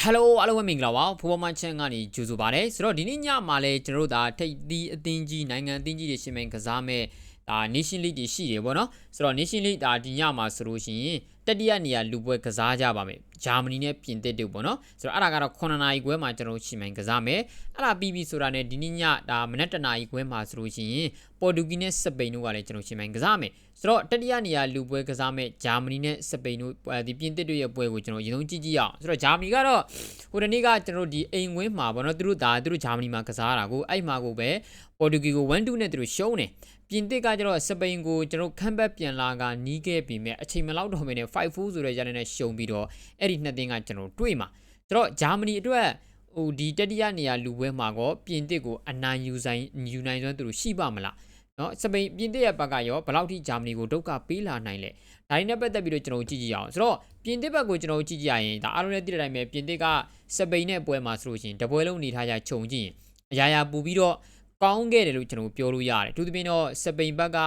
ဟယ်လိုအားလုံးပဲမင်္ဂလာပါဖိုးပေါ်မန်ချန်ကနေကြိုဆိုပါရစေဆိုတော့ဒီနေ့ညမှာလဲကျွန်တော်တို့ဒါထိပ်သီးအသင်းကြီးနိုင်ငံအသင်းကြီးတွေရှင်မင်ကစားမဲ့ဒါ Nation League တွေရှိတယ်ပေါ့နော်ဆိုတော့ Nation League ဒါဒီညမှာဆိုလို့ရှိရင် တတိယနေရာလူပွဲကစားကြပါမယ်ဂျာမနီနဲ့ပြင်သစ်တို့ပေါ့နော်ဆိုတော့အဲ့ဒါကတော့9နာရီခွဲမှာကျွန်တော်ရှင်မင်ကစားမယ်အဲ့ဒါပြီးပြီဆိုတာနဲ့ဒီနေ့ညဒါမနက်တနာရီခွဲမှာဆိုလို့ရှိရင်ပေါ်တူဂီနဲ့စပိန်တို့ကလည်းကျွန်တော်ရှင်မင်ကစားမယ်ဆိုတော့တတိယနေရာလူပွဲကစားမဲ့ဂျာမနီနဲ့စပိန်တို့ဒီပြင်သစ်တို့ရဲ့ပွဲကိုကျွန်တော်အရင်ဆုံးကြည့်ကြည့်အောင်ဆိုတော့ဂျာမနီကတော့ဟိုတနေ့ကကျွန်တော်ဒီအိမ်ဝင်းမှာပေါ့နော်သူတို့ဒါသူတို့ဂျာမနီမှာကစားတာကိုအဲ့မှာကိုပဲပေါ်တူဂီကို1-2နဲ့သူတို့ရှုံးတယ် ပြင်သစ်ကကျတော့စပိန်ကိုကျွန်တော်ခမ်းဘက်ပြန်လာကနီးခဲ့ပြီးမြဲအချိန်မလောက်တော့မင်းနဲ့5-4ဆိုတဲ့ရတဲ့နဲ့ရှုံပြီးတော့အဲ့ဒီနှစ်သင်းကကျွန်တော်တွေ့မှာဆိုတော့ဂျာမနီအတွက်ဟိုဒီတတိယနေရာလူပွဲမှာကောပြင်သစ်ကိုအနိုင်ယူဆိုင်ယူနိုင်စွမ်းသူတို့ရှိပါမလားနော်စပိန်ပြင်သစ်ရဲ့ဘက်ကရောဘယ်လောက်ထိဂျာမနီကိုဒုက္ခပေးလာနိုင်လဲဒါနဲ့ပတ်သက်ပြီးတော့ကျွန်တော်ကြည့်ကြည့်အောင်ဆိုတော့ပြင်သစ်ဘက်ကိုကျွန်တော်ကြည့်ကြရရင်ဒါအားလုံးလည်းသိတဲ့အတိုင်းပဲပြင်သစ်ကစပိန်နဲ့ပွဲမှာဆိုလို့ရှိရင်တပွဲလုံးနေထားကြခြုံကြည့်ရင်အရာရာပူပြီးတော့ ကောင်းခဲ့တယ်လို့ကျွန်တော်ပြောလို့ရတယ်။သူသဖြင့်တော့စပိန်ဘက်က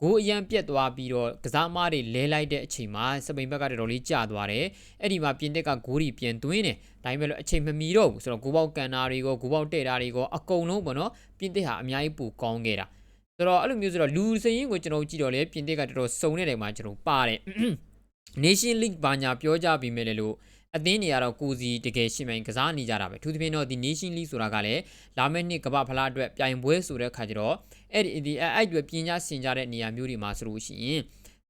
ဂိုးအရန်ပြက်သွားပြီးတော့ကစားမတွေလဲလိုက်တဲ့အချိန်မှာစပိန်ဘက်ကတော်တော်လေးကျသွားတယ်။အဲ့ဒီမှာပြင်သစ်ကဂိုးတွေပြန်သွင်းတယ်။ဒါပေမဲ့လို့အချိန်မမီတော့ဘူးဆိုတော့ဂိုးပေါက်ကန်တာတွေကိုဂိုးပေါက်တဲ့တာတွေကိုအကုန်လုံးပေါ့နော်ပြင်သစ်ဟာအများကြီးပိုကောင်းခဲ့တာ။ဆိုတော့အဲ့လိုမျိုးဆိုတော့လူစရင်ကိုကျွန်တော်ကြည့်တော့လေပြင်သစ်ကတော်တော်စုံနေတဲ့မှာကျွန်တော်ပါတယ်။ Nation League ဘာညာပြောကြပြီးမဲ့လေလို့ အသင်းတွေကတော့ကိုစီတကယ်ရှင်မိုင်ကစားနေကြတာပဲသူသဖြင့်တော့ဒီ Nation League ဆိုတာကလည်းလာမယ့်နှစ်ကမ္ဘာဖလားအတွက်ပြိုင်ပွဲဆိုတဲ့ခါကျတော့အဲ့ဒီဒီအဲ့တွေပြင်ကြဆင်ကြတဲ့နေရာမျိုးတွေမှာဆိုလို့ရှိရင်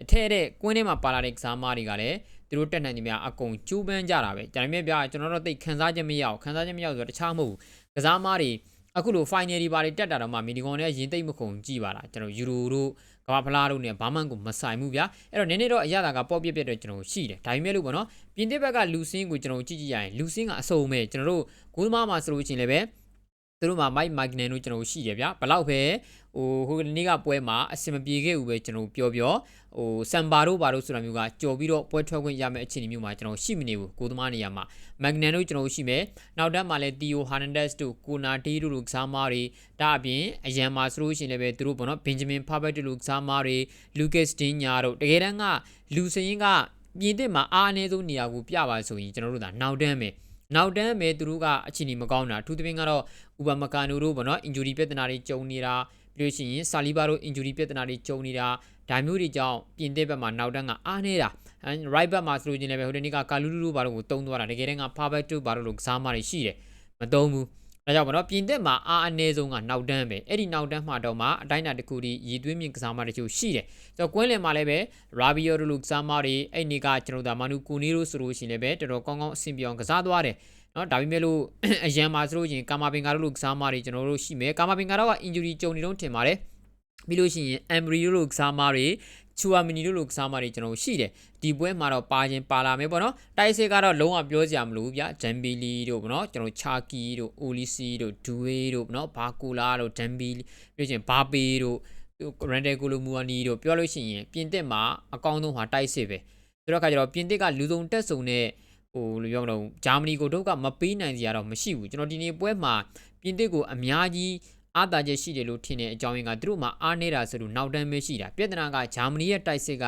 အထက်တဲ့ကွင်းထဲမှာပါလာတဲ့ကစားမတွေကလည်းသူတို့တက်နိုင်နေမြအကုန်ကျိုးပန်းကြတာပဲဒါပေမဲ့ပြကျွန်တော်တို့သိခန်းစားချက်မရအောင်ခန်းစားချက်မရအောင်ဆိုတော့တခြားမဟုတ်ဘူးကစားမတွေ အခုလို final တွေပါတွေတက်တာတော့မှမီဒီကွန်နဲ့ရင်သိမ့်မခုံကြည့်ပါလားကျွန်တော်ယူရိုတို့ကမ္ဘာဖလားတို့နဲ့ဘာမှကိုမဆိုင်ဘူးဗျာအဲ့တော့နည်းနည်းတော့အရသာကပေါ့ပြက်ပြက်တော့ကျွန်တော်ရှိတယ်ဒါပေမဲ့လို့ပေါ့နော်ပြင်သစ်ဘက်ကလူစင်းကိုကျွန်တော်ကြည့်ကြည့်ရရင်လူစင်းကအစုံမဲ့ကျွန်တော်တို့ဂိုးသမားမှာဆိုလို့ရှိရင်လည်းပဲ သူတို့မှာ Mike Magnan တို့ကျွန်တော်ရှိတယ်ဗျာဘလောက်ပဲဟိုဟိုနေ့ကပွဲမှာအဆင်မပြေခဲ့ဘူးပဲကျွန်တော်ပြောပြောဟိုစမ်ဘာတို့ဘာတို့ဆိုတာမျိုးကကြော်ပြီးတော့ပွဲထွက်ခွင့်ရမယ့်အခြေအနေမျိုးမှာကျွန်တော်ရှိမနေဘူးကိုသမားနေရာမှာ Magnan တို့ကျွန်တော်ရှိမယ်နောက်တက်မှာလည်း Theo Hernandez တို့ကိုနာတီတို့လိုကစားမားတွေဒါအပြင်အရန်မှာဆိုလို့ရှိရင်လည်းပဲသူတို့ပေါ့နော် Benjamin Pavard တို့လိုကစားမားတွေ Lucas Digne တို့တကယ်တမ်းကလူစရင်ကပြင်သစ်မှာအားအနည်းဆုံးနေရာကိုပြပါဆိုရင်ကျွန်တော်တို့ဒါနောက်တန်းပဲ နောက်တန်းပဲသူတို့ကအခြေအနေမကောင်းတာအထူးသဖြင့်ကတော့ဥပမာကာနိုတို့ပေါ့နော် injury ပြဿနာတွေကြုံနေတာပြီးလို့ရှိရင်ဆာလီဘာတို့ injury ပြဿနာတွေကြုံနေတာဒါမျိုးတွေကြောင့်ပြင်သစ်ဘက်မှာနောက်တန်းကအားနေတာ right back မှာဆိုလို့ချင်းလည်းပဲဟိုတနေ့ကကာလူလူတို့ဘာလို့ကိုတုံးသွားတာတကယ်တမ်းက perfect တို့ဘာလို့လို့ကစားမတွေရှိတယ်မတုံးဘူး ဒါကြောင့်ဗောနော်ပြင်သစ်မှာအားအနည်းဆုံးကနောက်တန်းပဲအဲ့ဒီနောက်တန်းမှာတော့မှအတိုင်းအတာတစ်ခုဒီရည်သွေးမြင့်ကစားမတချို့ရှိတယ်ဆိုတော့ကွင်းလင်မှာလည်းပဲ Rabiot တို့လိုကစားမတွေအဲ့ဒီကကျွန်တော်တို့မာနူကူနီတို့ဆိုလို့ရှိရင်လည်းပဲတော်တော်ကောင်းကောင်းအဆင်ပြေအောင်ကစားသွားတယ်နော်ဒါပေမဲ့လို့အရန်မှာဆိုလို့ရှိရင်ကာမာပင်ကာတို့လိုကစားမတွေကျွန်တော်တို့ရှိမယ်ကာမာပင်ကာတော့က injury ကြုံနေတော့ထင်ပါတယ်ပြီးလို့ရှိရင် Emery တို့လိုကစားမတွေ ချူအာမီနီတို့လိုကစားမတွေကျွန်တော်ရှိတယ်ဒီပွဲမှာတော့ပါခြင်းပါလာမယ်ပေါ့နော်တိုက်စစ်ကတော့လုံးဝပြောစရာမလိုဘူးဗျာဂျမ်ဘီလီတို့ပေါ့နော်ကျွန်တော်ချာကီတို့အိုလီစီတို့ဒူဝေးတို့ပေါ့နော်ဘာကူလာတို့ဂျမ်ဘီပြီးချင်းဘာပေတို့ရန်ဒယ်ကိုလိုမူအာနီတို့ပြောလို့ရှိရင်ပြင်သစ်မှာအကောင်းဆုံးဟာတိုက်စစ်ပဲဆိုတော့ခါကျတော့ပြင်သစ်ကလူစုံတက်စုံတဲ့ဟိုလိုပြောမလို့ဂျာမနီကိုတော့ကမပေးနိုင်စရာတော့မရှိဘူးကျွန်တော်ဒီနေ့ပွဲမှာပြင်သစ်ကိုအများကြီး အားသာချက်ရှိတယ်လို့ထင်တဲ့အကြောင်းရင်းကသူတို့မှာအားနေတာဆိုလို့နောက်တန်းပဲရှိတာပြဿနာကဂျာမနီရဲ့တိုက်စစ်က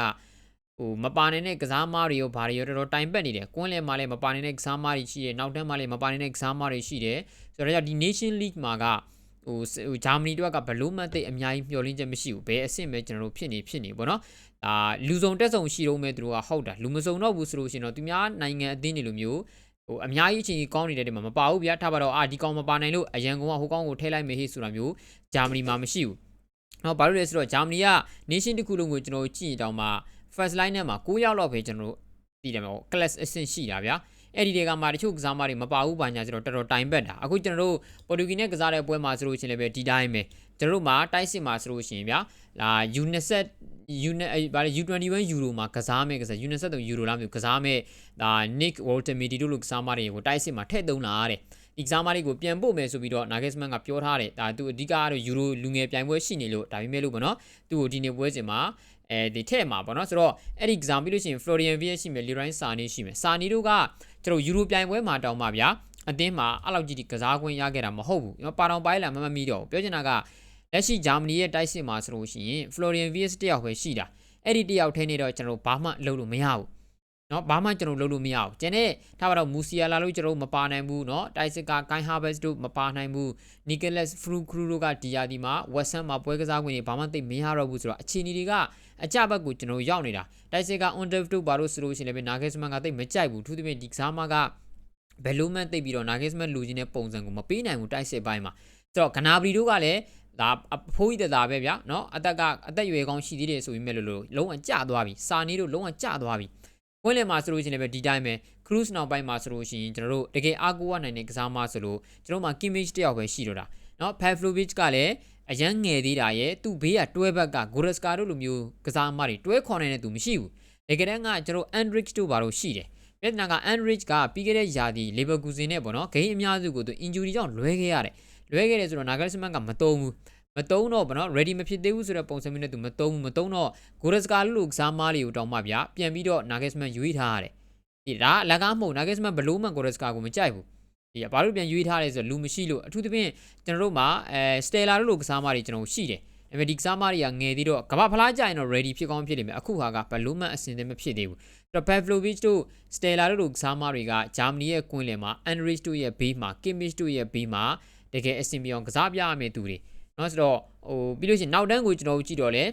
ဟိုမပါနိုင်တဲ့ကစားမားတွေရောဘာတွေရောတော်တော်တိုင်ပတ်နေတယ်ကွန်းလဲမှာလည်းမပါနိုင်တဲ့ကစားမားတွေရှိတယ်နောက်တန်းမှာလည်းမပါနိုင်တဲ့ကစားမားတွေရှိတယ်ဆိုတော့ဒီ Nation League မှာကဟိုဟိုဂျာမနီတို့ကဘလို့မှသိအများကြီးမျှော်လင့်ချက်မရှိဘူးဘယ်အဆင့်ပဲကျွန်တော်တို့ဖြစ်နေဖြစ်နေပေါ့နော်အာလူစုံတက်စုံရှိတော့မဲ့သူတို့ကဟုတ်တာလူမစုံတော့ဘူးဆိုလို့ရှိရင်တော့သူများနိုင်ငံအသင်းတွေလိုမျိုး ဟိုအများကြီးအချိန်ကြီးကောင်းနေတဲ့နေရာမှာမပါဘူးဗျာထားပါတော့အာဒီကောင်မပါနိုင်လို့အရန်ကောင်ကဟိုကောင်ကိုထည့်လိုက်မယ်ဟေ့ဆိုတာမျိုးဂျာမနီမှာမရှိဘူး။နော်ဘာလို့လဲဆိုတော့ဂျာမနီက nation တစ်ခုလုံးကိုကျွန်တော်ကြည့်တောင်မှ first line နဲ့မှာ9ယောက်လောက်ပဲကျွန်တော်တို့တည်တယ်ပေါ့ class အဆင့်ရှိတာဗျာ။အဲ့ဒီတွေကမှတချို့ကစားမတွေမပါဘူးဘာညာဆိုတော့တော်တော်တိုင်ပတ်တာအခုကျွန်တော်တို့ပေါ်တူဂီနဲ့ကစားတဲ့ပွဲမှာဆိုလို့ရှိရင်လည်းဒီတိုင်းပဲ ကျွန်တော်တို့မှာတိုက်စစ်မှာဆိုလို့ရှိရင်ဗျာလာ U20 unit အဲဗါလေ U21 euro မှာကစားမဲ့ကစား U23 euro လားမသိဘူးကစားမဲ့ဒါ Nick Waltermidi တို့လိုကစားမတွေကိုတိုက်စစ်မှာထည့်သုံးလာတဲ့ exam တွေကိုပြန်ပို့မယ်ဆိုပြီးတော့ Nagelsmann ကပြောထားတယ်ဒါသူအဓိကကတော့ euro လူငယ်ပြိုင်ပွဲရှိနေလို့ဒါပေမဲ့လို့ပေါ့နော်သူ့ကိုဒီနေ့ပွဲစဉ်မှာအဲဒီထည့်မှာပေါ့နော်ဆိုတော့အဲ့ဒီ exam ပြီးလို့ရှိရင် Florian Wirtz ရှိမယ် Leroy Sané ရှိမယ် Sané တို့ကကျွန်တော် euro ပြိုင်ပွဲမှာတောင်းပါဗျာအသင်းမှာအဲ့လောက်ကြီးကစားခွင့်ရခဲ့တာမဟုတ်ဘူး။ပါတောင်ပိုင်းလာမမမီတော့ပြောချင်တာက လက်ရှိဂျာမနီရဲ့တိုက်စစ်မှာဆိုလို့ရှိရင် Florian Wirtz တယောက်ပဲရှိတာအဲ့ဒီတယောက်ထဲနေတော့ကျွန်တော်ဘာမှလုပ်လို့မရဘူးနော်ဘာမှကျွန်တော်လုပ်လို့မရဘူးကျန်တဲ့ထားပါတော့မူစီယာလာလို့ကျွန်တော်မပါနိုင်ဘူးနော်တိုက်စစ်ကကိုင်းဟာဘက်စ်တို့မပါနိုင်ဘူးနီကလက်ဖရူခရူတို့ကဒီယာဒီမှာဝက်ဆန်မှာပွဲကစားခွင့်တွေဘာမှသိမရတော့ဘူးဆိုတော့အခြေအနေတွေကအကြဘက်ကိုကျွန်တော်ရောက်နေတာတိုက်စစ်က on dev တို့ဘာလို့ဆိုလို့ရှိရင်လည်းနာဂက်စမန်ကသိမကြိုက်ဘူးသူသဖြင့်ဒီကစားမကဘယ်လိုမှသိပြီးတော့နာဂက်စမန်လူချင်းတဲ့ပုံစံကိုမပေးနိုင်ဘူးတိုက်စစ်ပိုင်းမှာဆိုတော့ဂနာဘရီတို့ကလည်း ဒါအဖိုးကြီးတသားပဲဗျာเนาะအသက်ကအသက်ရွယ်ကောင်းရှိသေးတယ်ဆိုပြီးမဲ့လို့လို့လုံးဝကြသွားပြီစာနေတို့လုံးဝကြသွားပြီဝင်းလင်မှာဆိုလို့ရှိရင်လည်းဒီတိုင်းပဲ cruise နောက်ပိုင်းမှာဆိုလို့ရှိရင်ကျွန်တော်တို့တကယ်အားကိုးရနိုင်တဲ့ကစားမဆိုလို့ကျွန်တော်မှာ Kimmich တယောက်ပဲရှိတော့တာเนาะ Pavlovic ကလည်းအရန်ငယ်သေးတာရဲ့သူ့ဘေးကတွဲဘက်က Goretzka တို့လိုမျိုးကစားမတွေတွဲခေါ်နေတဲ့သူမရှိဘူးတကယ်တမ်းကကျွန်တော် Andrich တို့ဘာလို့ရှိတယ်ပြဿနာက Andrich ကပြီးခဲ့တဲ့ယာဒီ Leverkusen နဲ့ပေါ့နော်ဂိမ်းအများစုကိုသူ injury ကြောင့်လွဲခဲ့ရတယ် လွဲခဲ့တယ်ဆိုတော့ Nagelsmann ကမတုံးဘူးမတုံးတော့ဗောနော် ready မဖြစ်သေးဘူးဆိုတဲ့ပုံစံမျိုးနဲ့သူမတုံးဘူးမတုံးတော့ Goretzka လို့ကစားမားလေးကိုတောင်းမှဗျာပြန်ပြီးတော့ Nagelsmann ရွေးထားရတယ်ဒီဒါအလကားမဟုတ် Nagelsmann ဘလို့မှ Goretzka ကိုမကြိုက်ဘူးဒီဘာလို့ပြန်ရွေးထားလဲဆိုတော့လူမရှိလို့အထူးသဖြင့်ကျွန်တော်တို့မှာအဲ Stella တို့လိုကစားမားတွေကျွန်တော်ရှိတယ်ဒါပေမဲ့ဒီကစားမားတွေကငယ်သေးတော့ကမ္ဘာဖလားကြရင်တော့ ready ဖြစ်ကောင်းဖြစ်နေမယ်အခုဟာကဘလို့မှအဆင်သင့်မဖြစ်သေးဘူးအဲ့တော့ Pavlovic တို့ Stella တို့လိုကစားမားတွေကဂျာမနီရဲ့ကွင်းလယ်မှာ Andrich တို့ရဲ့ဘေးမှာ Kimmich တို့ရဲ့ဘေးမှာ တကယ်အဆင်ပြေအောင်ကစားပြရမယ့်သူတွေနော်ဆိုတော့ဟိုပြီးလို့ရှိရင်နောက်တန်းကိုကျွန်တော်တို့ကြည့်တော့လေ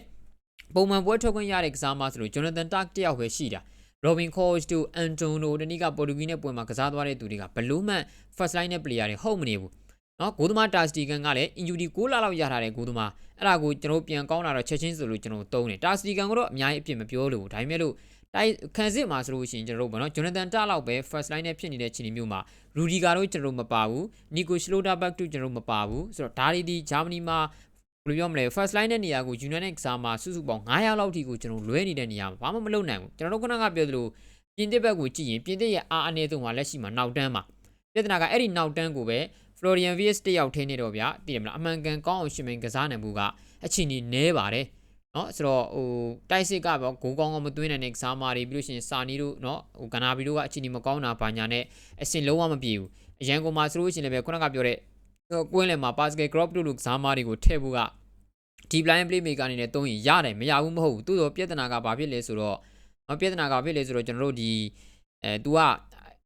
ပုံမှန်ပွဲထွက်ခွင့်ရတဲ့ကစားမဆိုလို့ Jonathan Tark တယောက်ပဲရှိတာ Robin Koch တို့ Antonio တို့တနည်းကပေါ်တူဂီနဲ့ပွဲမှာကစားသွားတဲ့သူတွေကဘလို့မှ first line နဲ့ player တွေဟုတ်မနေဘူးနော်ဂိုးသမားတာစတီကန်ကလည်း injury 6လလောက်ရထားတဲ့ဂိုးသမားအဲ့ဒါကိုကျွန်တော်ပြန်ကောင်းလာတော့ချက်ချင်းဆိုလို့ကျွန်တော်သုံးတယ်တာစတီကန်ကတော့အများကြီးအပြစ်မပြောလို့ဒါပေမဲ့လို့ တိုက်ခံစစ်မှာဆိုလို့ရှိရင်ကျွန်တော်တို့ဗောနော်ဂျွန်နသန်တာလောက်ပဲ first line နဲ့ဖြစ်နေတဲ့ခြေနေမျိုးမှာရူဒီဂါတို့ကျွန်တော်တို့မပါဘူးနီကိုရှလိုဒါဘက်တို့ကျွန်တော်တို့မပါဘူးဆိုတော့ဒါတွေဒီဂျာမနီမှာဘယ်လိုပြောမလဲ first line တဲ့နေရာကို United ကစားမှာစုစုပေါင်း900လောက်ထိကိုကျွန်တော်လွဲနေတဲ့နေရာမှာဘာမှမလုပ်နိုင်ဘူးကျွန်တော်တို့ခုနကပြောသလိုပြင်သစ်ဘက်ကိုကြည့်ရင်ပြင်သစ်ရဲ့အားအနည်းဆုံးကလက်ရှိမှာနောက်တန်းမှာပြဿနာကအဲ့ဒီနောက်တန်းကိုပဲ Florian Wirtz တယောက်ထင်းနေတော့ဗျာသိတယ်မလားအမှန်ကန်ကောင်းအောင်ရှင်မင်းကစားနိုင်မှုကအချီနေနဲပါတယ် နော်ဆိုတော့ဟိုတိုက်စစ်ကပေါ့ဂိုးကောင်းကောင်းမသွင်းနိုင်တဲ့ကစားမာတွေပြီးလို့ရှိရင်စာနီတို့နော်ဟိုကနာဘီတို့ကအချိန်ကြီးမကောင်းတာဘာညာနဲ့အဆင်လုံးဝမပြေဘူးအရန်ကိုမှဆိုလို့ရှိရင်လည်းခုနကပြောတဲ့ကွင်းလယ်မှာ Pascal Crop တို့လိုကစားမာတွေကိုထည့်ဖို့က deep line playmaker အနေနဲ့သုံးရင်ရတယ်မရဘူးမဟုတ်ဘူးသို့တော့ပြဿနာကဘာဖြစ်လဲဆိုတော့ပြဿနာကဘာဖြစ်လဲဆိုတော့ကျွန်တော်တို့ဒီအဲ तू က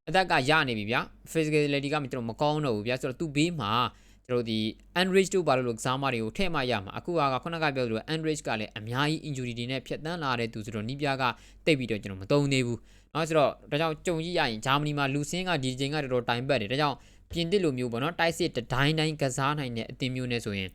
အသက်ကရနေပြီဗျာ physicality ကမကျွန်တော်မကောင်းတော့ဘူးဗျာဆိုတော့ तू ဘေးမှာ ကျွန်တော်ဒီ Andrej တို့ဘာလို့လို့ကစားမတွေကိုထည့်မှရမှာအခုကခုနကပြောသလို Andrej ကလည်းအများကြီး injury တွေနဲ့ဖြတ်တန်းလာတဲ့သူဆိုတော့နီးပြားကတိတ်ပြီးတော့ကျွန်တော်မတုံသေးဘူးနောက်ဆိုတော့ဒါကြောင့်ကြုံကြည့်ရရင်ဂျာမနီမှာလူစင်းကဒီချိန်ကတော်တော်တိုင်ပတ်တယ်ဒါကြောင့်ပြင်သစ်လိုမျိုးပေါ့နော်တိုက်စစ်တတိုင်းတိုင်းကစားနိုင်တဲ့အသင်းမျိုးနဲ့ဆိုရင်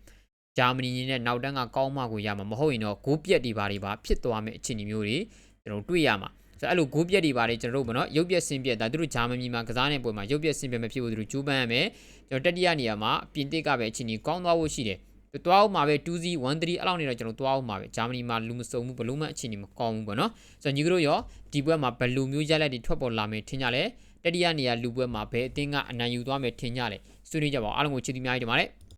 ဂျာမနီနဲ့နောက်တန်းကကောင်းမှကိုရမှာမဟုတ်ရင်တော့ဂိုးပြက်တွေပါတွေပါဖြစ်သွားမယ့်အခြေအနေမျိုးတွေကျွန်တော်တွေ့ရမှာဆိုတော့အဲ့လိုဂိုးပြက်တွေပါတယ်ကျွန်တော်တို့ဘောနော်ရုပ်ပြက်ဆင်းပြက်ဒါသူတို့ဂျာမနီမှာကစားနေပွဲမှာရုပ်ပြက်ဆင်းပြက်မဖြစ်ဘူးသူတို့ကျူးပန်းရမယ် ကျွန်တော်တတိယနေရာမှာပြင်သစ်ကပဲအချိန်ကြီးကောင်းသွားဖို့ရှိတယ်တွားအောင်မှာပဲ 2C 13အဲ့လောက်နေတော့ကျွန်တော်တွားအောင်မှာပဲဂျာမနီမှာလူမစုံဘူးဘလို့မှအခြေအနေမကောင်းဘူးပေါ့နော်ဆိုတော့ညီတို့ရောဒီပွဲမှာဘယ်လိုမျိုးရလက်တွေထွက်ပေါ်လာမယ်ထင်ကြလဲတတိယနေရာလူပွဲမှာဘယ်အသင်းကအနိုင်ယူသွားမယ်ထင်ကြလဲဆွေးနွေးကြပါအောင်အားလုံးကိုချစ်သီးများကြီးတင်ပါတယ်